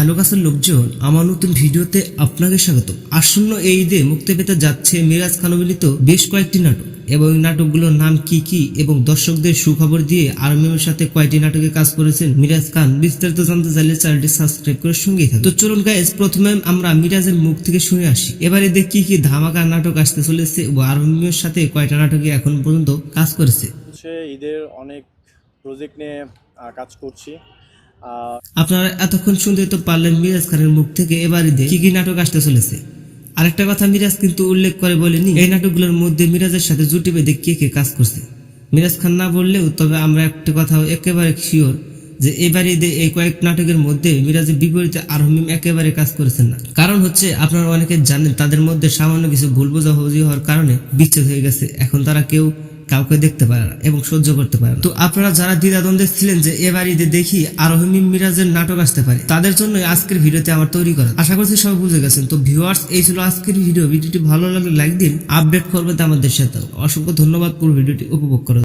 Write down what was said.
Hello কাছের লোকজন, আমার নতুন ভিডিওতে আপনাকে স্বাগত। আসন্ন এই ঈদে মুক্তি পেতে যাচ্ছে মিরাজ খান অভিনীত বেশ কয়েকটি নাটক, এবং নাটকগুলোর নাম কি কি এবং দর্শকদের সুখবর দিয়ে আরমিমের সাথে কয়টি নাটকে কাজ করেছেন মিরাজ খান, বিস্তারিত জানতে চাইলে চ্যানেলটি সাবস্ক্রাইব করে থাকুন। তো চলুন গাইজ প্রথমে আমরা মিরাজের মুখ থেকে শুনে আসি। এবারে দেখ কি ধামাকা নাটক আসতে চলেছে ও আরমিমের সাথে কয়টা নাটকে এখন পর্যন্ত কাজ করেছে? ঈদের অনেক প্রজেক্ট নিয়ে কাজ করছি। আপনারা এতক্ষণ শুনতে তো পারলেন মিরাজ খানের মুখ থেকে এবার ঈদে কি কি নাটক আসতে চলেছে। আরেকটা কথা মিরাজ কিন্তু উল্লেখ করে বলেনি, এই নাটকগুলোর মধ্যে মিরাজের সাথে জুটি বেঁধে কে কে কাজ করছে। মিরাজ খান না বললেও তবে আমরা একটা কথা একেবারে শিওর যে এবার এই কয়েক নাটকের মধ্যে মিরাজের বিপরীতে আরহমিম একেবারে কাজ করেছেন না। কারণ হচ্ছে আপনারা অনেকে জানেন তাদের মধ্যে সামান্য কিছু ভুল বোঝাবুঝি হওয়ার কারণে বিচ্ছেদ হয়ে গেছে। এখন তারা কেউ কাউকে দেখতে পারে না এবং সহ্য করতে পারে তো আপনারা যারা দ্বিধাদ্বন্দ্বে ছিলেন যে এবার ঈদে দেখি আরোহী মিরাজের নাটক আসতে পারে, তাদের জন্য আজকের ভিডিওতে আমার তৈরি করা। আশা করছি সবাই বুঝে গেছেন। তো ভিউয়ার্স এই ছিল আজকের ভিডিও। ভিডিওটি ভালো লাগলে লাইক দিন আপডেট করবেন আমাদের সাথে। অসংখ্য ধন্যবাদ পুরো ভিডিওটি উপভোগ করে